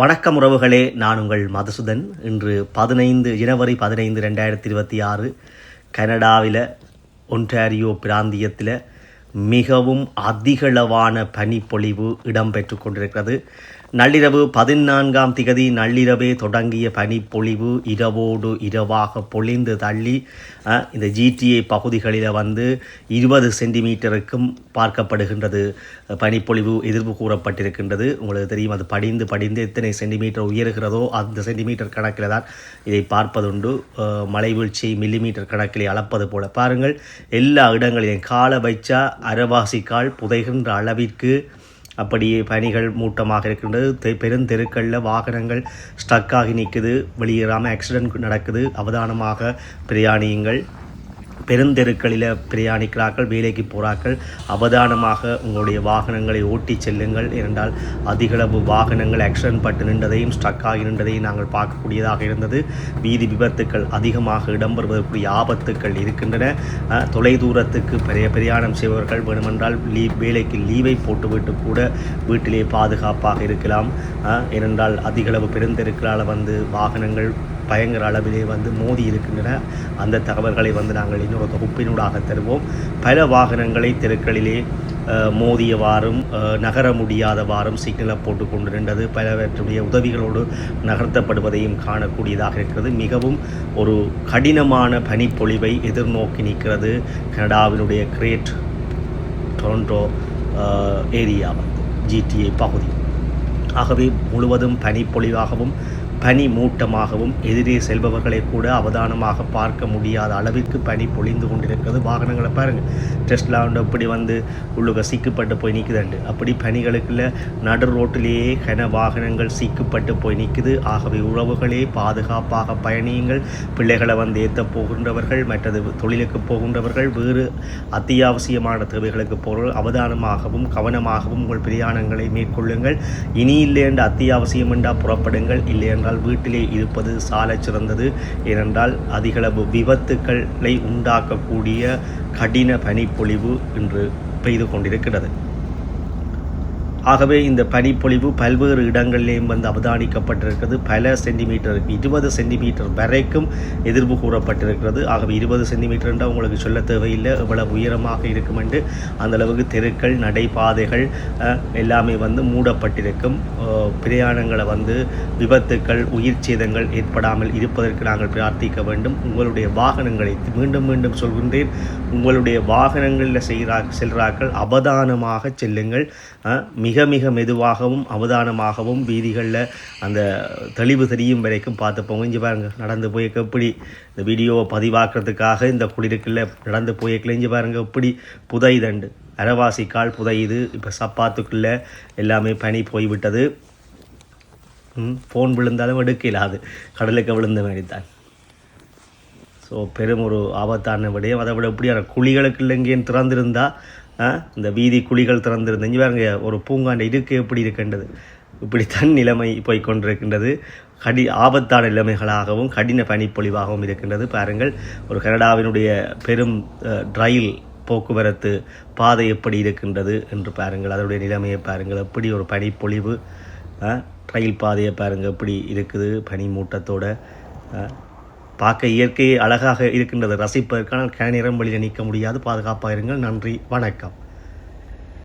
வணக்கம் உறவுகளே நான் உங்கள் மதுசுதன். இன்று பதினைந்து ஜனவரி பதினைந்து ரெண்டாயிரத்தி இருபத்தி ஆறு கனடாவில் ஒன்டாரியோ பிராந்தியத்தில் மிகவும் அதிகளவான பனிப்பொழிவு இடம்பெற்று கொண்டிருக்கிறது. நள்ளிரவு பதினான்காம் திகதி நள்ளிரவே தொடங்கிய பனிப்பொழிவு இரவோடு இரவாக பொழிந்து தள்ளி இந்த ஜிடிஏ பகுதிகளில் வந்து இருபது சென்டிமீட்டருக்கும் பார்க்கப்படுகின்றது. பனிப்பொழிவு எதிர்ப்பு கூறப்பட்டிருக்கின்றது. உங்களுக்கு தெரியும் அது படிந்து படிந்து எத்தனை சென்டிமீட்டர் உயர்கிறதோ அந்த சென்டிமீட்டர் கணக்கில் தான் இதை பார்ப்பதுண்டு. மலை வீழ்ச்சி மில்லிமீட்டர் கணக்கில் அளப்பது போல. பாருங்கள் எல்லா இடங்களிலும் காலை வைச்சா அரவாசி கால் புதைகின்ற அளவிற்கு அப்படியே பயணிகள் மூட்டமாக இருக்கின்றது. தெ பெருந்தெருக்களில் வாகனங்கள் ஸ்டக் ஆகி நிற்குது வெளியேறாமல் ஆக்சிடென்ட் நடக்குது. அவதானமாக பிரயாணியுங்கள். பெருந்தெருக்களில் பிரயாணிக்கிறார்கள் வேலைக்கு போகிறார்கள் அவதானமாக உங்களுடைய வாகனங்களை ஓட்டி செல்லுங்கள். என்றால் அதிகளவு வாகனங்கள் ஆக்சிடென்ட் பட்டு நின்றதையும் ஸ்டக் ஆகி நின்றதையும் நாங்கள் பார்க்கக்கூடியதாக இருந்தது. வீதி விபத்துக்கள் அதிகமாக இடம்பெறுவதற்குரிய ஆபத்துக்கள் இருக்கின்றன. தொலைதூரத்துக்கு பெரிய பிரயாணம் செய்பவர்கள் வேணுமென்றால் லீவ் வேலைக்கு லீவை போட்டுவிட்டு கூட வீட்டிலே பாதுகாப்பாக இருக்கலாம். ஏனென்றால் அதிகளவு பெருந்தெருக்களால் வந்து வாகனங்கள் பயங்கர அளவிலே வந்து மோதி இருக்கின்றன. அந்த தகவல்களை வந்து நாங்கள் இன்னொரு தொகுப்பினூடாக தருவோம். பல வாகனங்களை தெருக்களிலே மோதியவாறும் அஹ், நகர முடியாதவாறும் சிக்னலை போட்டு கொண்டு நின்றது பலவற்றுடைய உதவிகளோடு நகர்த்தப்படுவதையும் காணக்கூடியதாக இருக்கிறது. மிகவும் ஒரு கடினமான பனிப்பொழிவை எதிர்நோக்கி நிற்கிறது கனடாவினுடைய கிரேட் டொரண்டோ ஏரியா வந்து ஜிடிஏ பகுதி. ஆகவே முழுவதும் பனிப்பொழிவாகவும் பனி மூட்டமாகவும் எதிரே செல்பவர்களை கூட அவதானமாக பார்க்க முடியாத அளவிற்கு பனி பொழிந்து கொண்டிருக்கிறது. வாகனங்களை பாருங்கள் டெஸ்ட்லா வந்து அப்படி வந்து உள்ளுக சிக்கப்பட்டு போய் நிற்குதுண்டு அப்படி பனிகளுக்குள்ள நடு ரோட்டிலேயே கன வாகனங்கள் சிக்கப்பட்டு போய் நிற்குது ஆகவே உறவுகளே பாதுகாப்பாக பயணியுங்கள். பிள்ளைகளை வந்து ஏற்ற போகின்றவர்கள் மற்றது தொழிலுக்கு போகின்றவர்கள் வேறு அத்தியாவசியமான தேவைகளுக்கு போகிறவர்கள் அவதானமாகவும் கவனமாகவும் உங்கள் பிரயாணங்களை மேற்கொள்ளுங்கள். இனி இல்லை என்ற அத்தியாவசியம் என்றால் புறப்படுங்கள். இல்லை என்றால் வீட்டிலே இருப்பது சாலச் சிறந்தது. ஏனென்றால் அதிகளவு விபத்துக்களை உண்டாக்கக்கூடிய கடின பனிப்பொழிவு இன்று பெய்து கொண்டிருக்கிறது. ஆகவே இந்த பனிப்பொழிவு பல்வேறு இடங்களிலேயும் வந்து அவதானிக்கப்பட்டிருக்கிறது. பல சென்டிமீட்டர் இருபது சென்டிமீட்டர் வரைக்கும் எதிர்ப்பு கூறப்பட்டிருக்கிறது. ஆகவே இருபது சென்டிமீட்டர் என்றால் உங்களுக்கு சொல்ல தேவையில்லை. எவ்வளவு உயரமாக இருக்கும் என்று அந்தளவுக்கு தெருக்கள் நடைபாதைகள் எல்லாமே வந்து மூடப்பட்டிருக்கும். பிரயாணங்களை வந்து விபத்துக்கள் உயிர் சேதங்கள் ஏற்படாமல் இருப்பதற்கு நாங்கள் பிரார்த்திக்க வேண்டும். உங்களுடைய வாகனங்களை மீண்டும் மீண்டும் சொல்கின்றேன். உங்களுடைய வாகனங்களில் செய்கிறா செல்கிறார்கள். அவதானமாக செல்லுங்கள். மிக மிக மிக மெதுவாகவும் அவதானமாகவும் வீதிகளில் அந்த தெளிவு தெரியும் வரைக்கும் பார்த்து போங்க. இங்கே பாருங்க நடந்து போய் எப்படி இந்த வீடியோவை பதிவாக்குறதுக்காக இந்த குளிருக்குள்ள நடந்து போய் இங்கே பாருங்க எப்படி புதைதண்டு அரைவாசி கால் புதையுது இப்போ சப்பாத்துக்குள்ளே எல்லாமே பனி போய்விட்டது. ஃபோன் விழுந்தாலும் எடுக்க இல்லாது. கடலுக்கு விழுந்த மாதிரி தான் ஸோ பெரும் ஒரு ஆபத்தான விடயம். அதை விட எப்படியான குழிகளுக்கு இல்லைங்கேன்னு திறந்திருந்தால் இந்த வீதி குழிகள் திறந்திருந்த இங்கே பாருங்க ஒரு பூங்காண்ட இருக்கு எப்படி இருக்கின்றது? இப்படித்தான் நிலைமை போய் கொண்டிருக்கின்றது. கடி ஆபத்தான நிலைமைகளாகவும் கடின பனிப்பொழிவாகவும் இருக்கின்றது. பாருங்கள் ஒரு கனடாவினுடைய பெரும் ரயில் போக்குவரத்து பாதை எப்படி இருக்கின்றது என்று பாருங்கள். அதனுடைய நிலைமையை பாருங்கள். எப்படி ஒரு பனிப்பொழிவு ஆ, ரயில் பாதையை பாருங்கள். எப்படி இருக்குது பனி மூட்டத்தோட பார்க்க இயற்கையை அழகாக இருக்கின்றது. ரசிப்பதற்கான கன வழியில் நிற்க முடியாது. பாதுகாப்பாக இருங்கள் நன்றி. வணக்கம்.